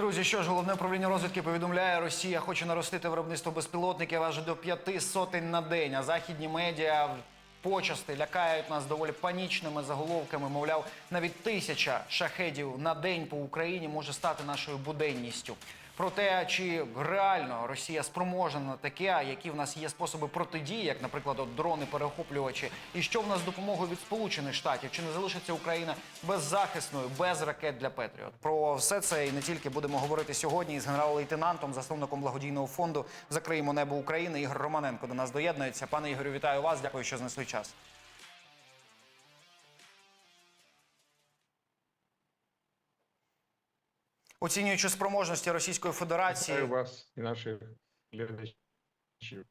Друзі, що ж, головне управління розвідки повідомляє, Росія хоче наростити виробництво безпілотників аж до п'яти сотень на день. А західні медіа почасти лякають нас доволі панічними заголовками. Мовляв, навіть тисяча шахедів на день по Україні може стати нашою буденністю. Про те, чи реально Росія спроможна на таке, які в нас є способи протидії, як, наприклад, от дрони-перехоплювачі, і що в нас з допомогою від Сполучених Штатів, чи не залишиться Україна беззахисною, без ракет для Петріот? Про все це і не тільки будемо говорити сьогодні із генерал-лейтенантом, засновником благодійного фонду Закриємо небо України. Ігор Романенко до нас доєднується. Пане Ігорю, вітаю вас. Дякую, що знайшли час. Оцінюючи спроможності Російської Федерації, Вітаю вас і наших глядачів.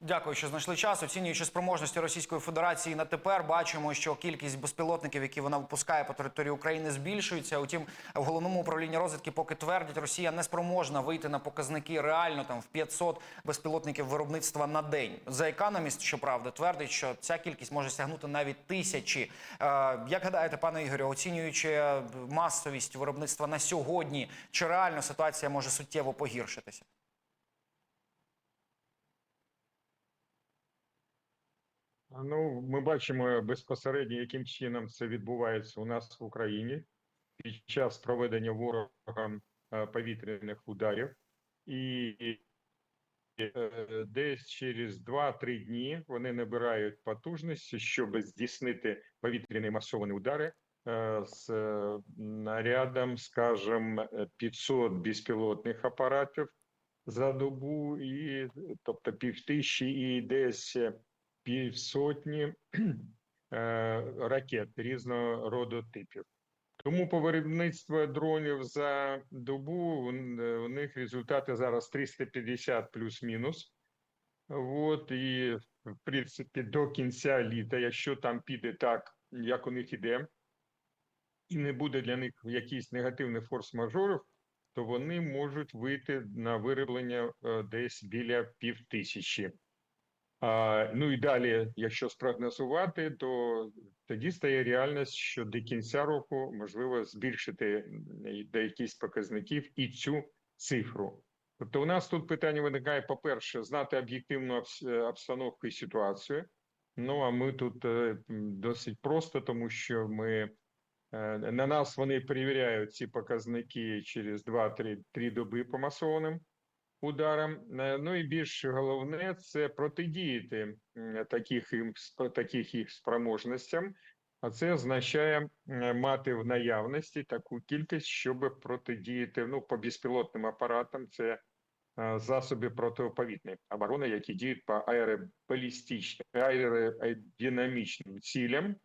Дякую, що знайшли час. Оцінюючи спроможності Російської Федерації на тепер, бачимо, що кількість безпілотників, які вона випускає по території України, збільшується. Утім, в головному управлінні розвідки поки твердять, Росія не спроможна вийти на показники реально там в 500 безпілотників виробництва на день. За економіст, щоправда, твердить, що ця кількість може сягнути навіть тисячі. Е, як гадаєте, пане Ігорю, оцінюючи масовість виробництва на сьогодні, чи реально ситуація може суттєво погіршитися? Ну, ми бачимо безпосередньо, яким чином це відбувається у нас в Україні під час проведення ворогом е, повітряних ударів, і е, десь через 2-3 дні вони набирають потужності, щоб здійснити повітряні масовані удари е, з нарядом, скажімо, 500 безпілотних апаратів за добу, і тобто півтисячі і десь півсотні е, ракет різного роду типів. Тому по виробництву дронів за добу у у них результати зараз 350 плюс-мінус. От і в принципі до кінця літа, якщо там піде так, як у них іде, і не буде для них якихось негативних форс-мажорів, то вони можуть вийти на вироблення е, десь біля півтисячі. А, ну і далі, якщо спрогнозувати, то тоді стає реальність, що до кінця року можливо збільшити до якихось показників і цю цифру. Тобто, у нас тут питання виникає: по-перше, знати об'єктивну обстановку і ситуацію. Ну а ми тут е, досить просто, тому що ми е, на нас вони перевіряють ці показники через 2-3 доби по масованим ударам. Е, Ну і більш головне це протидіяти таких їм таких їх спроможностям. А це означає мати в наявності таку кількість, щоб протидіяти ну по безпілотним апаратам. Це е, засоби протиповітної оборони, які діють по аеробалістичним аеродинамічним цілям,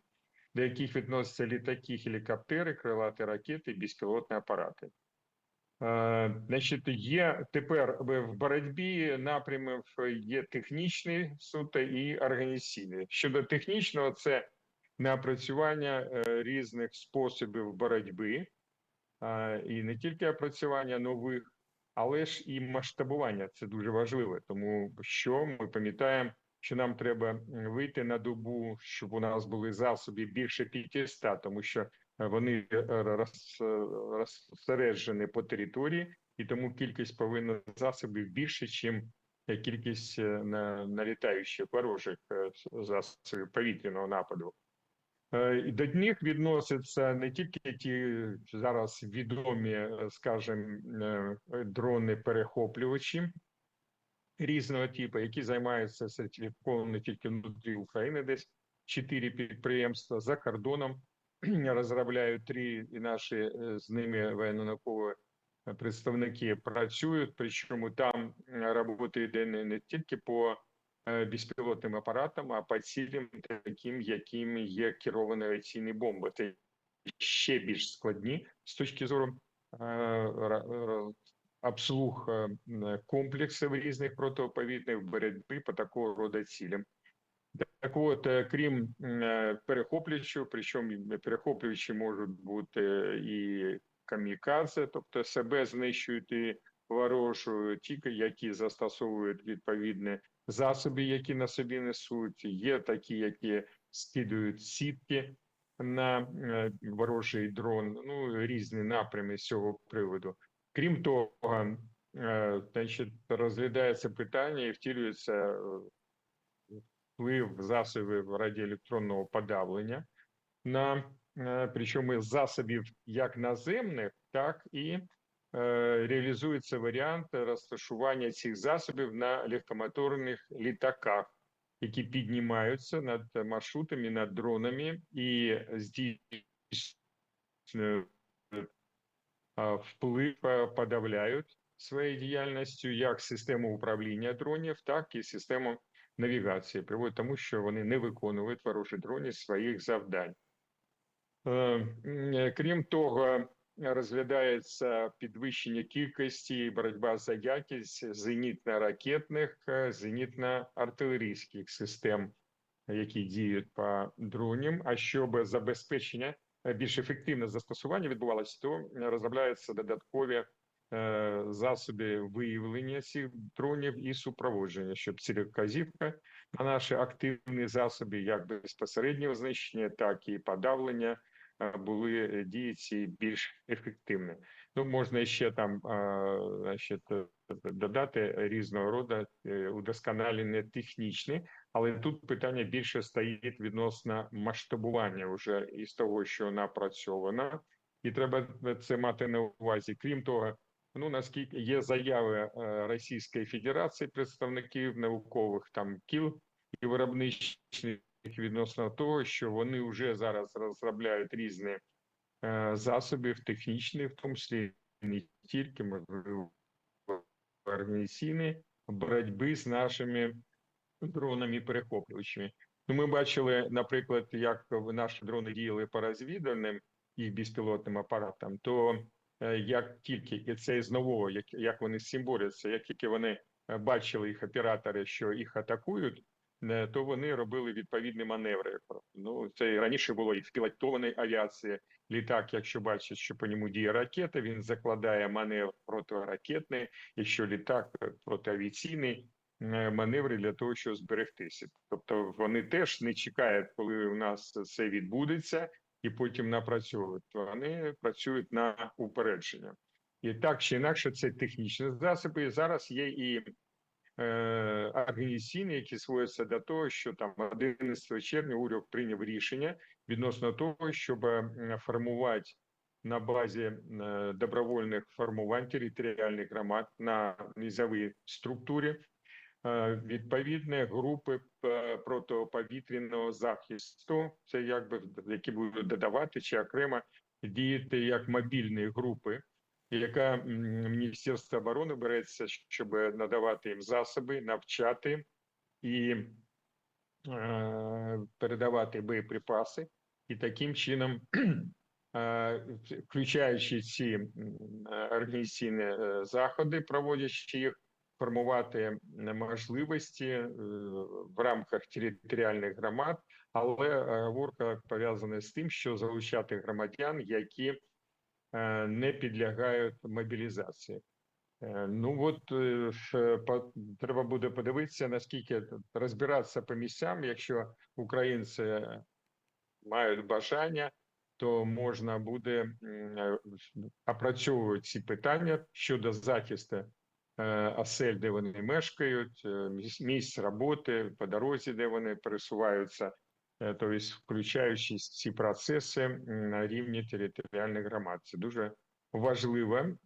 до яких відносяться літаки, гелікоптери, крилаті ракети, безпілотні апарати. Е, Значить, є тепер в боротьбі напрямів є технічний суто і організаційний. Щодо технічного, це напрацювання е, різних способів боротьби, е, і не тільки опрацювання нових, але ж і масштабування. Це дуже важливо, тому що ми пам'ятаємо, що нам треба вийти на добу, щоб у нас були засоби більше 500, тому що вони е, роз, розсереджені по території, і тому кількість повинна засобів більше, ніж кількість е, на, налітаючих ворожих е, засобів повітряного нападу. Е, до них відносяться не тільки ті зараз відомі, скажімо, дрони-перехоплювачі різного типу, які займаються сертифікованим не тільки внутрі України, десь чотири підприємства за кордоном розробляють три, і наші е, з ними воєнно-наукові представники працюють. Причому там робота йде не, тільки по е, безпілотним апаратам, а по цілям, таким, якими є керовані авіаційні бомби. Це ще більш складні з точки зору е, обслуг комплексів різних протиповітних боротьби по такого роду цілям. Так от, е, крім е, перехоплювачів, причому перехоплювачі можуть бути і камікадзе, тобто себе знищують і ворожу, ті, які застосовують відповідні засоби, які на собі несуть. Є такі, які скидують сітки на е, ворожий дрон. Ну різні напрями з цього приводу. Крім того, е, значить, розглядається питання і втілюється е, вплив засобів радіоелектронного подавлення на е, причому засобів як наземних, так і е, реалізується варіант розташування цих засобів на легкомоторних літаках, які піднімаються над маршрутами, над дронами і здійснюють е, вплив подавляють своєю діяльністю як систему управління дронів, так і систему навігації. Приводить тому, що вони не виконують ворожі дрони своїх завдань. Е, е, Крім того, розглядається підвищення кількості і боротьба за якість зенітно-ракетних, е, зенітно-артилерійських систем, які діють по дронам. А щоб забезпечення більш ефективне застосування відбувалося, то розробляються додаткові засоби виявлення цих дронів і супроводження, щоб цілеказівка на наші активні засоби, як безпосереднього знищення, так і подавлення, е, були е, дії ці більш ефективні. Ну, можна ще там е, значить, е, додати різного роду е, удосконалення технічні, але тут питання більше стоїть відносно масштабування вже із того, що напрацьовано, і треба це мати на увазі. Крім того, ну наскільки є заяви е, Російської Федерації, представників наукових там кіл і виробничих відносно того, що вони вже зараз розробляють різні е, засоби технічні, в тому числі не тільки можливо організаційні боротьби з нашими дронами перехоплювачами. Ну, ми бачили, наприклад, як наші дрони діяли по розвідувальним і безпілотним апаратам, то як тільки і це з нового, як, як вони з цим борються, як тільки вони е, бачили їх оператори, що їх атакують, е, то вони робили відповідні маневри. Ну це раніше було і в пілотованій авіації. Літак, якщо бачить, що по ньому діє ракета, він закладає маневр протиракетний, якщо літак е, протиавіаційний, е, маневри для того, щоб зберегтися. Тобто вони теж не чекають, коли у нас це відбудеться, і потім напрацьовують. Вони працюють на упередження. І так чи інакше, це технічні засоби. І зараз є і е, організаційні, які сводяться до того, що там 11 червня уряд прийняв рішення відносно того, щоб е, формувати на базі е, добровольних формувань територіальних громад на низовій структурі відповідні групи е, протиповітряного захисту, це якби які будуть додавати чи окремо діяти як мобільні групи, яка Міністерство оборони береться, щоб надавати їм засоби, навчати і е, передавати боєприпаси, і таким чином, е, включаючи ці е, організаційні е, заходи, проводячи їх, формувати можливості е, в рамках територіальних громад, але е, пов'язана з тим, що залучати громадян, які е, не підлягають мобілізації. Ну от треба буде подивитися, наскільки розбиратися по місцям, якщо українці мають бажання, то можна буде опрацьовувати ці питання щодо захисту осель, де вони мешкають, е, місць- роботи, по дорозі, де вони пересуваються, е, тобто включаючи ці процеси на рівні територіальних громад. Це дуже важливо, е,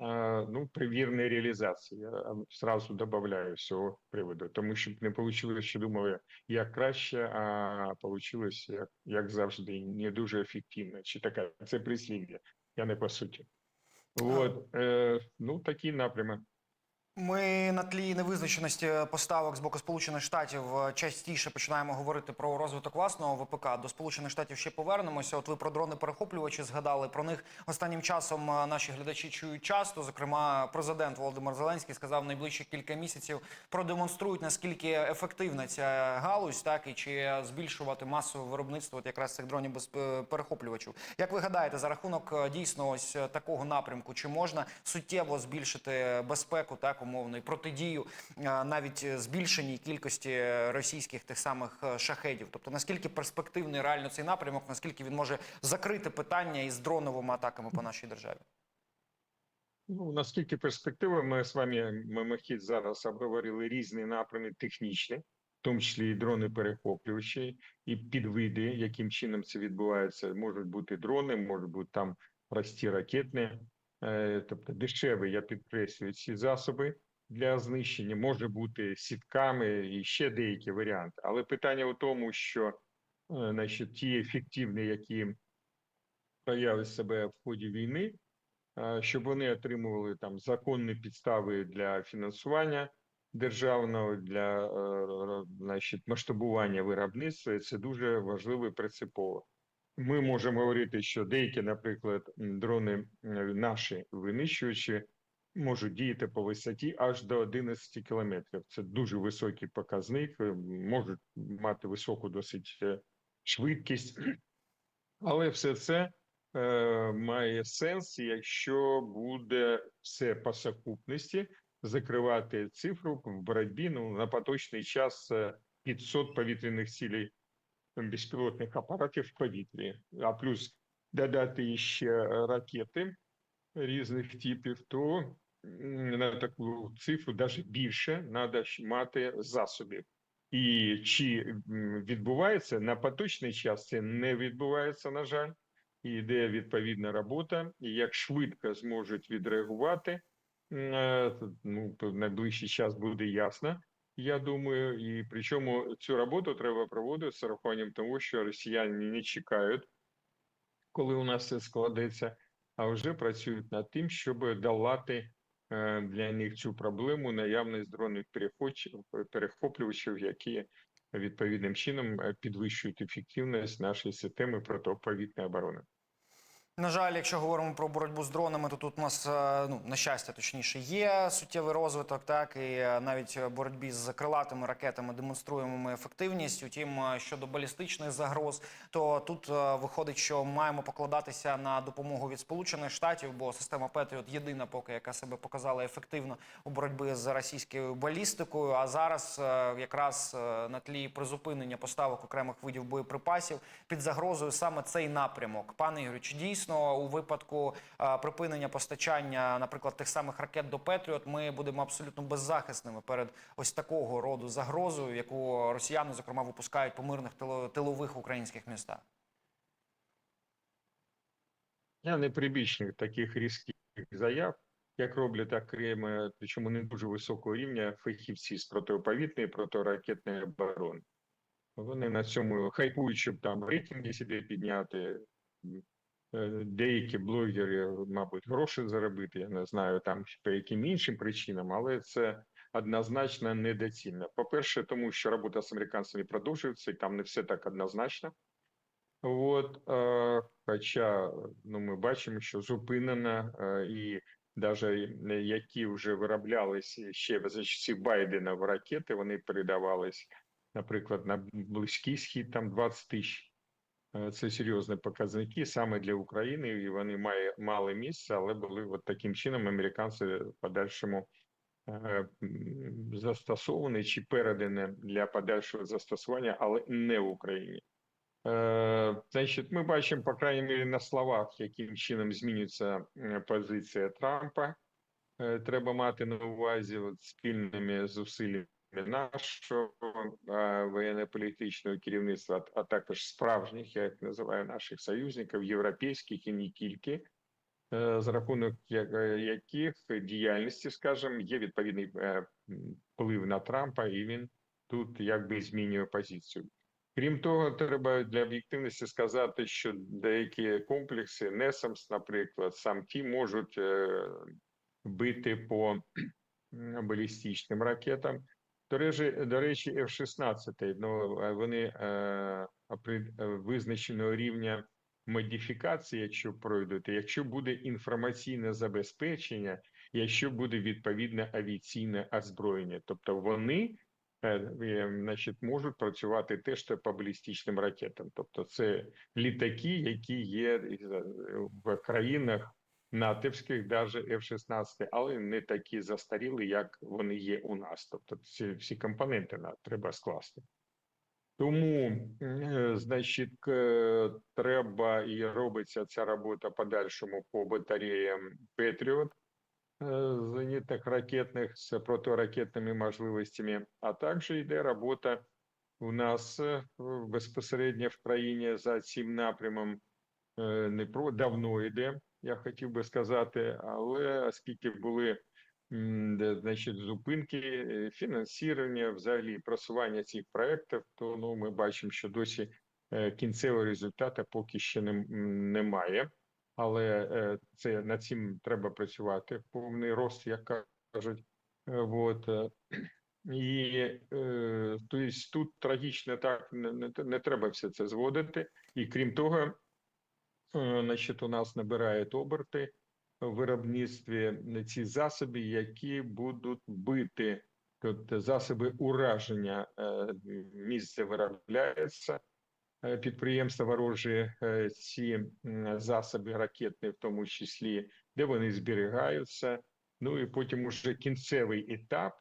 ну, при вірній реалізації. Я е, зразу додаю з цього приводу, тому що не вийшло, що думали, як краще, а вийшло, як, як завжди, не дуже ефективно. Чи така це прислів'я, я не по суті. От, е, ну, такий напрямок. Ми на тлі невизначеності поставок з боку Сполучених Штатів е, частіше починаємо говорити про розвиток власного ВПК. До Сполучених Штатів ще повернемося. От ви про дрони перехоплювачі згадали. Про них останнім часом е, наші глядачі чують часто. Зокрема, президент Володимир Зеленський сказав, найближчі кілька місяців продемонструють наскільки ефективна ця галузь, так і чи збільшувати масове виробництво от якраз цих дронів без е, перехоплювачів. Як ви гадаєте, за рахунок дійсно ось такого напрямку, чи можна суттєво збільшити безпеку, так умовно, і протидію е, навіть е, збільшеній кількості е, російських тих самих шахедів? Тобто наскільки перспективний реально цей напрямок, наскільки він може закрити питання із дроновими атаками по нашій державі? Ну, наскільки перспективи, ми з вами мимохідь зараз обговорили різні напрями технічні, в тому числі і дрони перехоплювачі, і підвиди, яким чином це відбувається. Можуть бути дрони, можуть бути там прості ракетні, тобто дешеві, я підкреслюю, ці засоби для знищення, може бути сітками і ще деякі варіанти. Але питання у тому, що е, значить, ті ефективні, які проявили себе в ході війни, е, щоб вони отримували там законні підстави для фінансування державного для е, значить, масштабування виробництва. Це дуже важливо і принципово. Ми можемо говорити, що деякі, наприклад, дрони е, наші винищувачі можуть діяти по висоті аж до 11 кілометрів. Це дуже високий показник, е, можуть мати високу досить е, швидкість, але все це е, має сенс, якщо буде все по сукупності закривати цифру в боротьбі. Ну на поточний час е, 500 повітряних цілей безпілотних апаратів в повітрі, а плюс додати ще ракети різних типів, то на таку цифру навіть більше треба мати засобів. І чи відбувається на поточний час, це не відбувається, на жаль, і йде відповідна робота. І як швидко зможуть відреагувати, е, ну, найближчий час буде ясно. Я думаю, і причому цю роботу треба проводити з урахуванням того, що росіяни не чекають, коли у нас це складеться, а вже працюють над тим, щоб долати е, для них цю проблему наявність перехоч- перехоплювачів, які відповідним чином е, підвищують ефективність нашої системи протиповітряної оборони. На жаль, якщо говоримо про боротьбу з дронами, то тут у нас е, ну на щастя, точніше, є суттєвий розвиток, так і е, навіть боротьбі з крилатими ракетами демонструємо ми ефективність. Утім, е, щодо балістичних загроз, то тут виходить, що маємо покладатися на допомогу від Сполучених Штатів, бо система Петріот єдина, поки яка себе показала ефективно у боротьбі з російською балістикою. А зараз якраз на тлі призупинення поставок окремих видів боєприпасів під загрозою саме цей напрямок. Пане Ігорю, чи дійсно у випадку припинення постачання, наприклад, тих самих ракет до Петріот, ми будемо абсолютно беззахисними перед ось такого роду загрозою, яку росіяни зокрема випускають по мирних тилових українських містах? Я не прибічник таких різких заяв, як роблять окремо, причому не дуже високого рівня фахівці з протиповітряної, протиракетної оборони. Вони на цьому хайпують, щоб там рейтинги собі підняти. Е, Деякі блогери, мабуть, гроші заробити, я не знаю там по яким іншим причинам, але це однозначно недоцільно. По-перше, тому що робота з американцями продовжується, і там не все так однозначно. От, е, хоча ну, ми бачимо, що зупинено е, і навіть які вже вироблялися ще за часів Байдена в ракети, вони передавались, наприклад, на Близький Схід, там 20 тисяч. Е, Це серйозні показники саме для України, і вони має, мали місце, але були от таким чином американці в подальшому е, застосовані чи передані для подальшого застосування, але не в Україні. Е, Значить, ми бачимо, по крайній мірі, на словах, яким чином змінюється позиція Трампа. Треба мати на увазі от, спільними зусиллями нашого е, воєнно-політичного керівництва, а- також справжніх, я їх називаю наших союзників, європейських і не тільки, е, за рахунок е, яких діяльності, скажімо, є відповідний вплив на Трампа, і він тут якби змінює позицію. Крім того, треба для об'єктивності сказати, що деякі комплекси NESAMS, наприклад, сам ті можуть бити по балістичним ракетам. До речі, до речі, F-16, ну, е, вони е, е, визначеного рівня модифікації, якщо пройдуть, якщо буде інформаційне забезпечення, якщо буде відповідне авіаційне озброєння, тобто вони е, е, значить, можуть працювати теж по балістичним ракетам. Тобто це літаки, які є в країнах натівських, навіть F-16, але не такі застаріли, як вони є у нас. Тобто ці всі компоненти на- треба скласти. Тому, е, значить, е, треба і робиться ця робота подальшому по батареям Петріот. э, зенитных ракетных с противоракетными можливостями, а также йде робота у нас е, в- безпосередньо в країні за цим напрямом е, не про давно йде, я хотів би сказати, але оскільки були значить, зупинки, е, фінансування, взагалі просування цих проєктів, то ну, ми бачимо, що досі е, кінцевого результату поки ще не, немає. Але е, це над цим треба працювати повний рост, як кажуть. Е. І е, то тут трагічно так не, не, не треба все це зводити. І крім того, значить, у нас набирають оберти в виробництві ці засоби, які будуть бити, тобто засоби ураження е, місце виробляється. е, Підприємства ворожі е, ці засоби ракетні, в тому числі, де вони зберігаються. Ну і потім уже кінцевий етап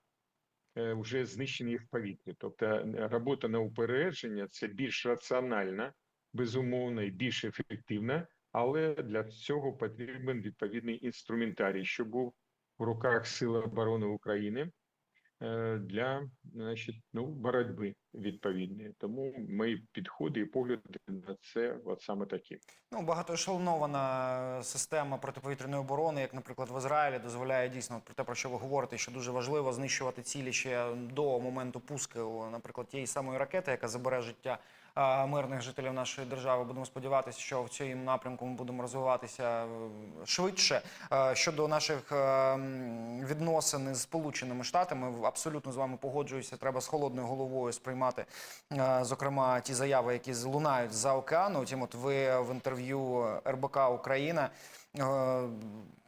е, вже знищення в повітрі. Тобто е, робота на упередження це більш раціональна, безумовно, і більш ефективна, але для цього потрібен відповідний інструментарій, що був в руках Сил оборони України е, для значить, ну, боротьби відповідної. Тому мої підходи і погляди на це от саме такі. Ну, багатоешелонована система протиповітряної оборони, як, наприклад, в Ізраїлі, дозволяє дійсно про те, про що ви говорите, що дуже важливо знищувати цілі ще до моменту пуску, наприклад, тієї самої ракети, яка забере життя мирних жителів нашої держави. Будемо сподіватися, що в цьому напрямку ми будемо розвиватися е, швидше. Е, Щодо наших е, відносин із Сполученими Штатами, абсолютно з вами погоджуюся. Треба з холодною головою сприймати, зокрема, ті заяви, які лунають з-за океану. Втім, от ви в інтерв'ю РБК Україна.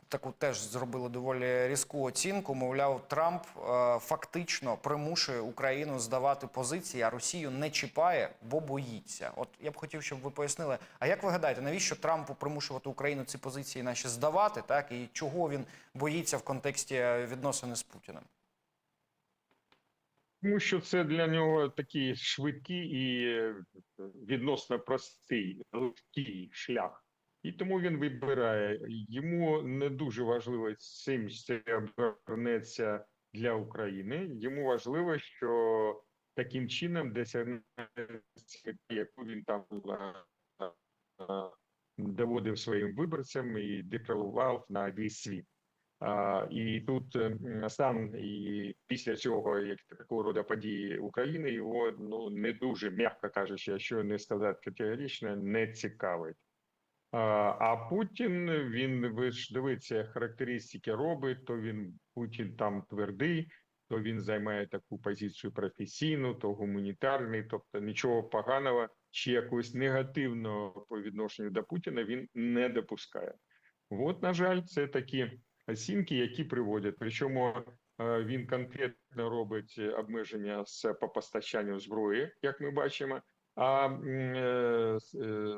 Таку теж зробили доволі різку оцінку. Мовляв, Трамп е, фактично примушує Україну здавати позиції, а Росію не чіпає, бо боїться. От я б хотів, щоб ви пояснили. А як ви гадаєте, навіщо Трампу примушувати Україну ці позиції наші здавати? Так і чого він боїться в контексті відносини з Путіним? Тому що це для нього такий швидкий і відносно простий, легкий шлях. І тому він вибирає. Йому не дуже важливо цим це обернеться для України. Йому важливо, що таким чином досягнеться, яку він там доводив своїм виборцям і декларував на весь світ. А, і тут е, стан і після цього, як такого роду події України, його ну не дуже м'яко кажучи, якщо не сказати категорично, не цікавить. А, Путін він ви ж дивиться, характеристики робить, то він Путін там твердий, то він займає таку позицію професійну, то гуманітарний, тобто нічого поганого чи якогось негативного по відношенню до Путіна він не допускає. От, на жаль, це такі оцінки, які приводять. Причому е, він конкретно робить обмеження з по постачанню зброї, як ми бачимо. А е, е,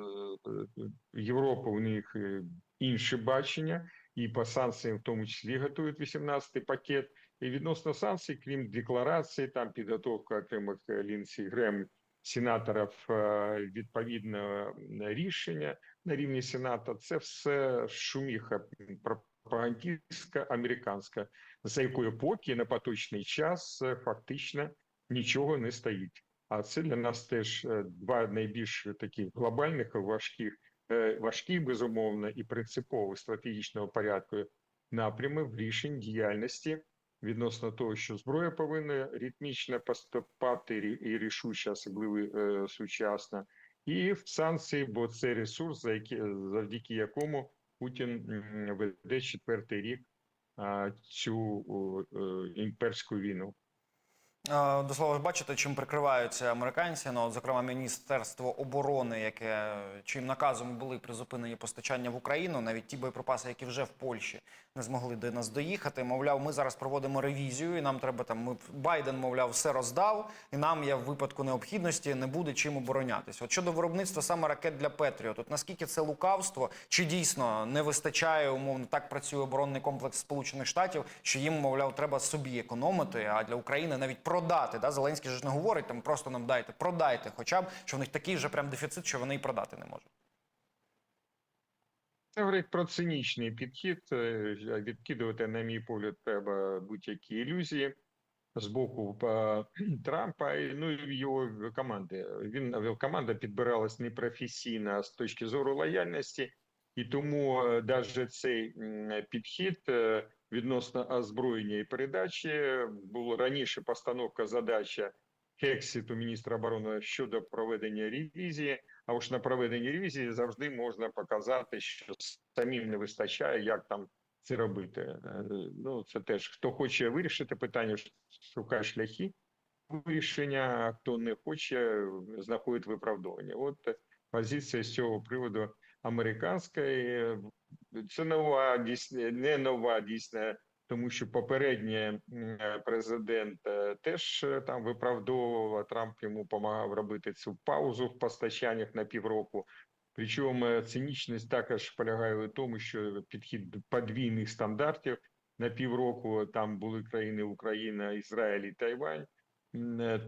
Європа у них е, інше бачення, і по санкціям, в тому числі, готують 18-й пакет. І відносно санкцій, крім декларації, там підготовка окремих Лінсі Грем сенаторів відповідного рішення на рівні Сената, це все шуміха пропагандистська американська, за якою поки на поточний час фактично нічого не стоїть. А це для нас теж е, два найбільш таких глобальних, важких, е, важких безумовно і принципово стратегічного порядку напрями в рішень діяльності відносно того, що зброя повинна ритмічно поступати і рішуче, особливо е, сучасно, і в санкції, бо це ресурс, завдяки якому Путін веде четвертий рік цю імперську війну. Е, До слова бачите, чим прикриваються американці. Ну, зокрема, Міністерство оборони, яке чим наказом були призупинені постачання в Україну, навіть ті боєприпаси, які вже в Польщі не змогли до нас доїхати. Мовляв, ми зараз проводимо ревізію, і нам треба там. Ми Байден, мовляв, все роздав, і нам я в випадку необхідності не буде чим оборонятися. От щодо виробництва саме ракет для Петріот, от наскільки це лукавство, чи дійсно не вистачає умовно так працює оборонний комплекс Сполучених Штатів, що їм, мовляв, треба собі економити, а для України навіть продати. Да? Зеленський ж не говорить там просто нам дайте, продайте, хоча б що в них такий вже прям дефіцит, що вони і продати не можуть. Це говорить про цинічний підхід. Е, Відкидувати, на мій погляд, треба будь-які ілюзії з боку е, Трампа ну і його команди. Він команда підбиралась непрофесійно з точки зору лояльності, і тому навіть цей підхід е, відносно озброєння і передачі було раніше постановка задача Хексіту міністра оборони щодо проведення ревізії. А уж на проведенні ревізії завжди можна показати, що самим не вистачає, як там це робити. Е, Ну це теж хто хоче вирішити питання, шукає шляхи вирішення, а хто не хоче, знаходить виправдовування. От позиція з цього приводу американська. Це нова дійсно, не нова дійсно, тому що попередній президент е, теж е, там виправдовував, Трамп йому допомагав робити цю паузу в постачаннях на півроку. Причому е, цинічність також полягає у тому, що підхід подвійних стандартів на півроку там були країни Україна, Ізраїль і Тайвань.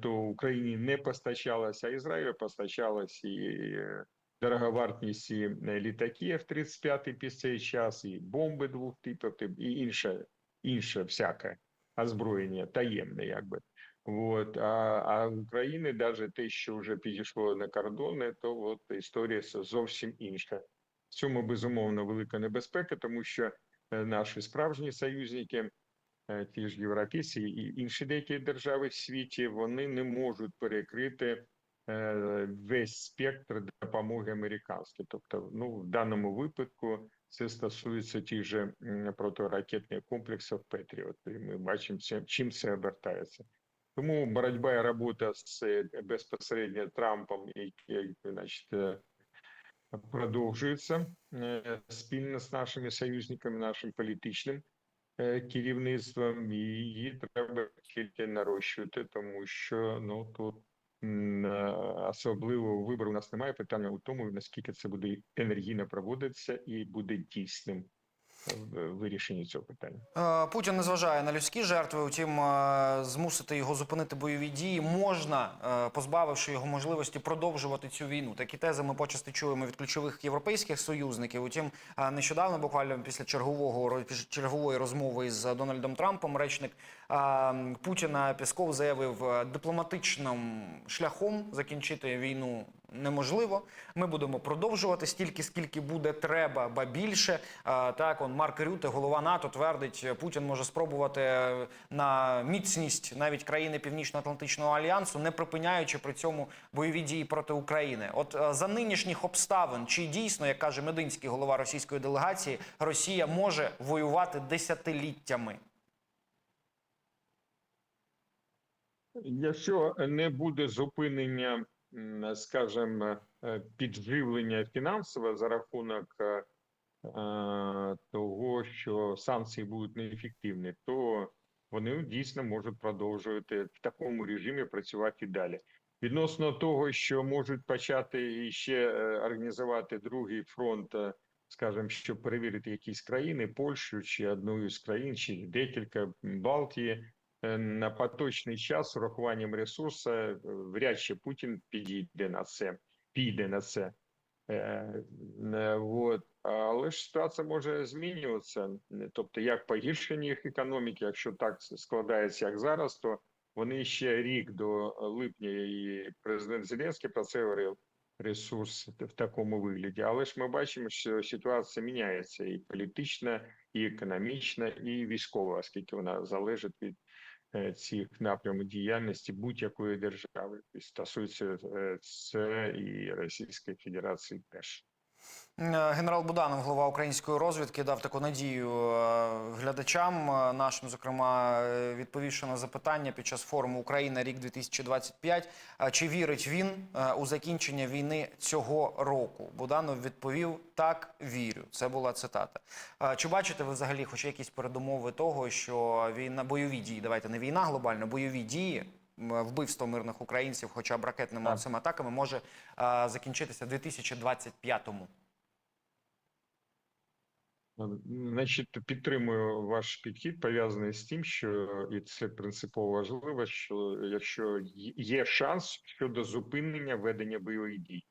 То Україні не постачалося, а Ізраїлю постачалось і дороговартність е, літаки F-35 під цей час, і бомби двох типів, і інше, інше всяке озброєння, таємне, якби. Вот. А, а України навіть те, що вже підійшло на кордони, то от історія зовсім інша. В цьому безумовно велика небезпека, тому що наші справжні союзники, ті ж європейці і інші деякі держави в світі, вони не можуть перекрити весь спектр допомоги американської. Тобто, ну в даному випадку це стосується тих же протиракетних комплексів Петріот. І ми бачимо, чим це обертається. Тому боротьба і робота з е, безпосередньо Трампом, який, значить, е, продовжується е, спільно з нашими союзниками, нашим політичним е, керівництвом, і її треба тільки нарощувати, тому що ну тут е, вибору у нас немає. Питання у тому, наскільки це буде енергійно проводитися і буде дійсним в вирішенні цього питання. Е, Путін не зважає на людські жертви. Утім, е, змусити його зупинити бойові дії можна, е, позбавивши його можливості продовжувати цю війну. Такі тези ми почасти чуємо від ключових європейських союзників. Утім, е, нещодавно, буквально після чергового чергової розмови з Дональдом Трампом, речник е, Путіна Пісков заявив, е, дипломатичним шляхом закінчити війну неможливо. Ми будемо продовжувати стільки, скільки буде треба, ба більше. Так, он Марк Рюте, голова НАТО, твердить, Путін може спробувати е, на міцність навіть країни Північно-Атлантичного альянсу, не припиняючи при цьому бойові дії проти України. От е, за нинішніх обставин, чи дійсно, як каже Мединський голова російської делегації, Росія може воювати десятиліттями? Якщо не буде зупинення, скажімо, е, підживлення фінансове за рахунок е, того, що санкції будуть неефективні, то вони дійсно можуть продовжувати в такому режимі працювати і далі. Відносно того, що можуть почати ще е, організувати другий фронт, скажімо, щоб перевірити якісь країни, Польщу чи одну із країн, чи декілька Балтії. Е, на поточний час з урахуванням ресурсу е, вряд чи Путін підійде на це, піде на це. Вот. Але ж ситуація може змінюватися. Тобто, як погіршення їх економіки, якщо так складається, як зараз, то вони ще рік до липня, і президент Зеленський про це говорив. Ресурс в такому вигляді, але ж ми бачимо, що ситуація міняється і політична, і економічна, і військова, оскільки вона залежить від цих напрямів діяльності будь-якої держави. І стосується е, це і Російської Федерації теж. Е, Генерал Буданов, голова української розвідки, дав таку надію е, глядачам е, нашим, зокрема, відповівши на запитання під час форуму Україна рік 2025. е, Чи вірить він у закінчення війни цього року? Буданов відповів: так, вірю. Це була цитата. Чи бачите ви взагалі, хоч якісь передумови того, що війна бойові дії? Давайте не війна глобальна, бойові дії. Вбивство мирних українців, хоча б ракетними Так. цими атаками, може е, закінчитися в 2025-му. Значить, підтримую ваш підхід, пов'язаний з тим, що і це принципово важливо, що якщо є шанс щодо зупинення ведення бойових дій,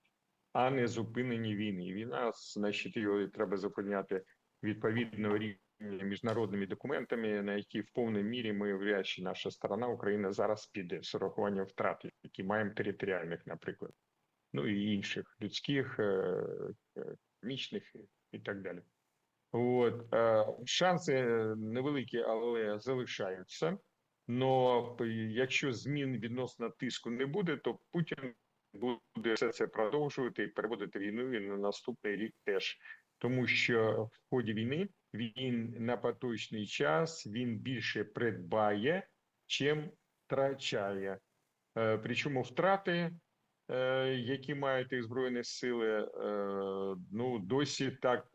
а не зупинення війни. Війна, значить, його треба зупиняти відповідного рівня міжнародними документами, на які в повній мірі ми вряд наша сторона Україна зараз піде з урахуванням втрат, які маємо територіальних, наприклад, ну і інших людських, е, е, економічних і- і так далі. От е, шанси е, невеликі, але залишаються. Но якщо змін відносно тиску не буде, то Путін буде все це продовжувати і переводити війну і на наступний рік теж, тому що в ході війни він на поточний час він більше придбає, чим втрачає. Е, Причому втрати, е, які мають збройні сили, е, ну досі так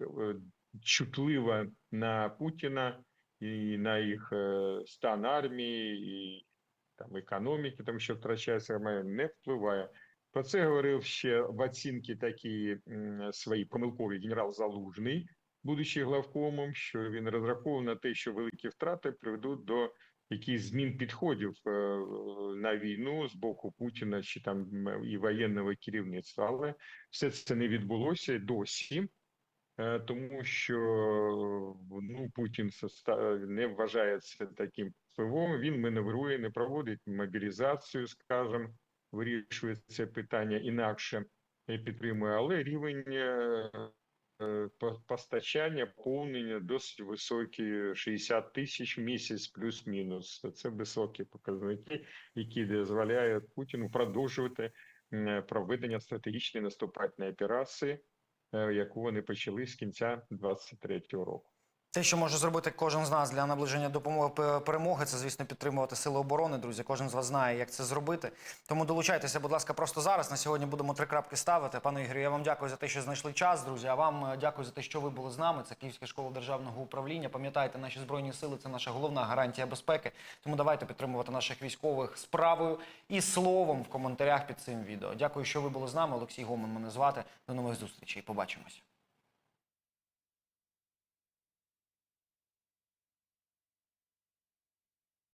чутлива на Путіна і на їх стан армії і там економіки, тому що втрачається не впливає. Про це говорив ще в оцінки такі свої помилкові генерал Залужний, будучи главкомом, що він розраховував на те, що великі втрати приведуть до якихось змін підходів е, на війну з боку Путіна чи там і воєнного керівництва. Але все це не відбулося досі. Е, тому що ну Путін не вважається таким впливом. Він маневрує, не проводить мобілізацію, скажімо, вирішує це питання інакше підтримує, але рівень е, е, постачання, повнення досить високі 60 тисяч місяць плюс-мінус. Це високі показники, які дозволяють Путіну продовжувати проведення стратегічної наступальної операції е, яку вони почали з кінця 23-го року. Те, що може зробити кожен з нас для наближення допомоги перемоги, це звісно підтримувати сили оборони. Друзі, кожен з вас знає, як це зробити. Тому долучайтеся, будь ласка, просто зараз. На сьогодні будемо три крапки ставити. Пане Ігорю, я вам дякую за те, що знайшли час, друзі. А вам е, дякую за те, що ви були з нами. Це Київська школа державного управління. Пам'ятайте, наші збройні сили це наша головна гарантія безпеки. Тому давайте підтримувати наших військових справою і словом в коментарях під цим відео. Дякую, що ви були з нами. Олексій Гоман мене звати. До нових зустрічей. Побачимось.